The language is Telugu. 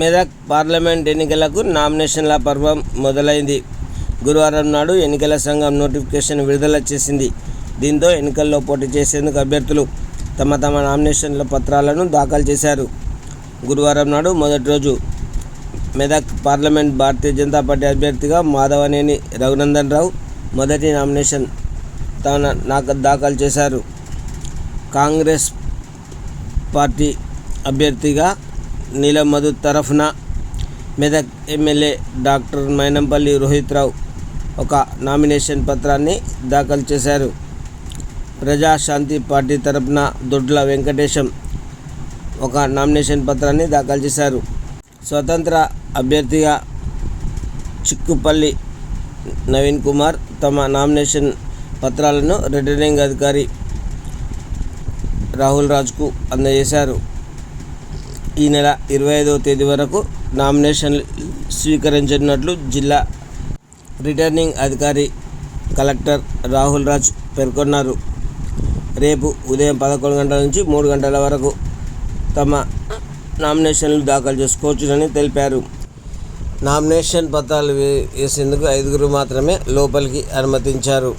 మెదక్ పార్లమెంట్ ఎన్నికలకు నామినేషన్ల పర్వం మొదలైంది. గురువారం నాడు ఎన్నికల సంఘం నోటిఫికేషన్ విడుదల చేసింది. దీంతో ఎన్నికల్లో పోటీ చేసేందుకు అభ్యర్థులు తమ తమ నామినేషన్ల పత్రాలను దాఖలు చేశారు. గురువారం నాడు మొదటి రోజు మెదక్ పార్లమెంట్ భారతీయ జనతా పార్టీ అభ్యర్థిగా మాధవనేని రఘునందన్ రావు మొదటి నామినేషన్ తన నాకు దాఖలు చేశారు. కాంగ్రెస్ పార్టీ అభ్యర్థిగా నీలం మధు తరఫున మెదక్ ఎమ్మెల్యే డాక్టర్ మైనంపల్లి రోహిత్ రావు ఒక నామినేషన్ పత్రాన్ని దాఖలు చేశారు. ప్రజాశాంతి పార్టీ తరపున దొడ్ల వెంకటేశం ఒక నామినేషన్ పత్రాన్ని దాఖలు చేశారు. స్వతంత్ర అభ్యర్థిగా చిక్కుపల్లి నవీన్ కుమార్ తమ నామినేషన్ పత్రాలను రిటర్నింగ్ అధికారి రాహుల్ రాజ్కు అందజేశారు. ఈ నెల ఇరవై ఐదవ తేదీ వరకు నామినేషన్లు స్వీకరించినట్లు జిల్లా రిటర్నింగ్ అధికారి కలెక్టర్ రాహుల్ రాజ్ పేర్కొన్నారు. రేపు ఉదయం పదకొండు గంటల నుంచి మూడు గంటల వరకు తమ నామినేషన్లు దాఖలు చేసుకోవచ్చునని తెలిపారు. నామినేషన్ పత్రాలు వేసేందుకు ఐదుగురు మాత్రమే లోపలికి అనుమతించారు.